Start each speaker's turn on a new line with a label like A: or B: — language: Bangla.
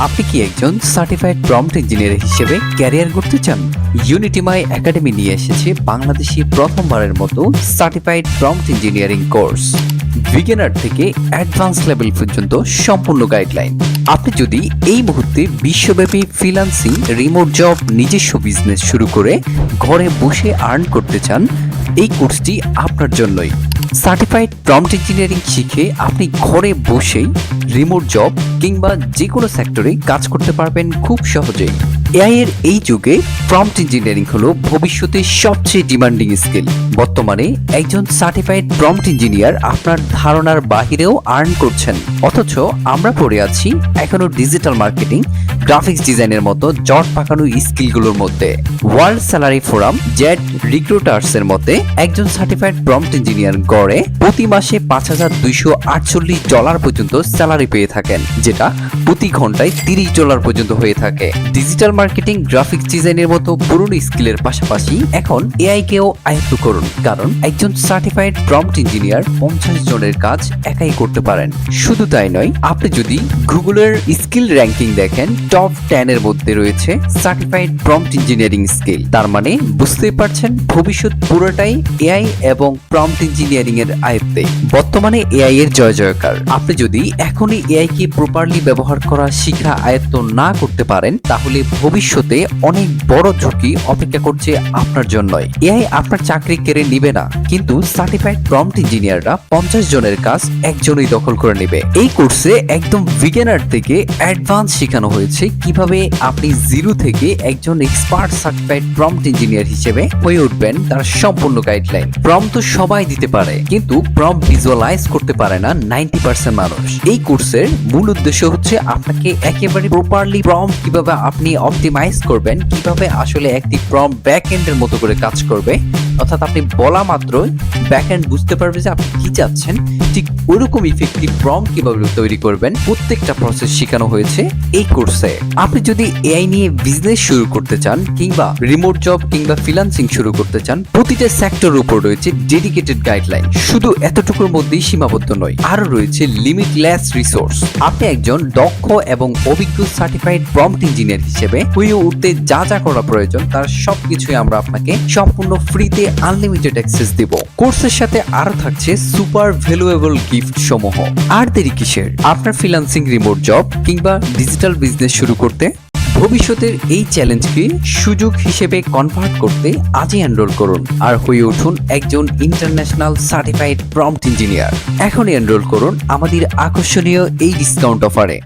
A: আপনি কি একজন সার্টিফাইড প্রম্পট ইঞ্জিনিয়ার হিসেবে ক্যারিয়ার করতে চান? ইউনিটিমাই একাডেমি নিয়ে এসেছে বাংলাদেশি প্রথমবারের মতো certified prompt engineering course beginner থেকে অ্যাডভান্স লেভেল পর্যন্ত সম্পূর্ণ গাইডলাইন আপনি যদি এই মুহূর্তে বিশ্বব্যাপী ফ্রিল্যান্সিং রিমোট জব নিজস্ব বিজনেস শুরু করে ঘরে বসে আর্ন করতে চান, এই কোর্সটি আপনার জন্যই। সার্টিফাইড প্রম্পট ইঞ্জিনিয়ারিং শিখে আপনি ঘরে বসেই রিমোট জব কিংবা যে কোনো সেক্টরে কাজ করতে পারবেন খুব সহজেই। এআই এর এই যুগে প্রম্পট ইঞ্জিনিয়ারিং হলো ভবিষ্যতে সবচেয়ে ডিমান্ডিং স্কিল বর্তমানে একজন সার্টিফাইড প্রম্পট ইঞ্জিনিয়ার আপনার ধারণার বাহিরেও আর্ন করছেন। অথচ আমরা পড়ে আছি এখনও ডিজিটাল মার্কেটিং গ্রাফিক্স ডিজাইনের মতো জট পাকানো স্কিলগুলোর মধ্যে। World salary forum Z recruiters এর মতে, একজন সার্টিফাইড প্রম্পট ইঞ্জিনিয়ার গড়ে প্রতি মাসে পাঁচ হাজার দুইশো আটচল্লিশ ডলার পর্যন্ত স্যালারি পেয়ে থাকেন, যেটা প্রতি ঘন্টায় তিরিশ ডলার পর্যন্ত হয়ে থাকে। ডিজিটাল মার্কেটিং গ্রাফিক্স ডিজাইনের মতো পুরনো স্কিলের পাশাপাশি এখন এআই কেও আয়ত্ত করুন। কারণ একজন সার্টিফাইড প্রম্পট ইঞ্জিনিয়ার পঞ্চাশ জনের কাজ একাই করতে পারেন। শুধু তাই নয়, আপনি যদি গুগলের স্কিল র্যাঙ্কিং দেখেন টপ টেন এর মধ্যে রয়েছে সার্টিফাইড প্রম্পট ইঞ্জিনিয়ারিং স্কিল তার মানে বুঝতেই পারছেন, ভবিষ্যৎ পুরোটাই এআই এবং প্রম্পট ইঞ্জিনিয়ারিং এর আয়ত্তে। বর্তমানে এআই এর জয় জয়কার। আপনি যদি এখনই এআই কে প্রপারলি ব্যবহার করা শিখা আয়ত্ত না করতে পারেন, তাহলে ভবিষ্যতে অনেক বড় ঝুঁকি অপেক্ষা করছে আপনার জন্যই। এআই আপনার চাকরি কেড়ে নিবে না, কিন্তু সার্টিফাইড প্রম্পট ইঞ্জিনিয়াররা পঞ্চাশ জনের কাজ একজনই দখল করে নেবে। এই কোর্সে একদম বিগিনার থেকে অ্যাডভান্স শেখানো হয়েছে কীভাবে আপনি জিরো থেকে একজন এক্সপার্ট সার্টিফাইড প্রম্পট ইঞ্জিনিয়ার হিসেবে হয়ে উঠবেন তার সম্পূর্ণ গাইডলাইন প্রম তো সবাই দিতে পারে, কিন্তু প্রম ভিজুয়ালাইজ করতে পারে না নাইনটি পার্সেন্ট মানুষ। এই কোর্সের মূল উদ্দেশ্য হচ্ছে আপনাকে একেবারে প্রপারলি প্রম কীভাবে আপনি অপটিমাইজ করবেন কীভাবে আসলে একটি প্রম ব্যাক এন্ডের মতো করে কাজ করবে। অর্থাৎ আপনি বলা মাত্রই ব্যাক এন্ড বুঝতে পারবে যে আপনি কি চাচ্ছেন। ঠিক ওরকম ইফেক্টিভ প্রম কীভাবে তৈরি করবেন। প্রত্যেকটা প্রসেস শেখানো হয়েছে এই কোর্সে আপনি যদি এআই নিয়ে বিজনেস শুরু করতে চান কিংবা রিমোট জব কিংবা ফ্রিল্যান্সিং শুরু করতে চান, প্রতিটা সেক্টর উপর রয়েছে ডেডিকেটেড গাইডলাইন শুধু এতটুকুর মধ্যেই সীমাবদ্ধ নয়, আরও রয়েছে লিমিটলেস রিসোর্স আপনি একজন দক্ষ এবং অভিজ্ঞ সার্টিফাইড প্রম্পট ইঞ্জিনিয়ার হিসেবে হয়ে উঠতে যা যা করা প্রয়োজন, তার সবকিছুই আমরা আপনাকে সম্পূর্ণ ফ্রিতে আনলিমিটেড অ্যাক্সেস দেব। কোর্সের সাথে আরও থাকছে সুপার ভ্যালুয়েবল গিফট সমূহ। আর দেরি কিসের? আপনার ফ্রিল্যান্সিং রিমোট জব কিংবা ডিজিটাল বিজনেস শুরু করতে ভবিষ্যতের এই চ্যালেঞ্জকে সুযোগ হিসেবে কনভার্ট করতে আজই এনরোল করুন। আর হয়ে উঠুন একজন ইন্টারন্যাশনাল সার্টিফাইড প্রম্পট ইঞ্জিনিয়ার এখনই এনরোল করুন আমাদের আকর্ষণীয় এই ডিসকাউন্ট অফারে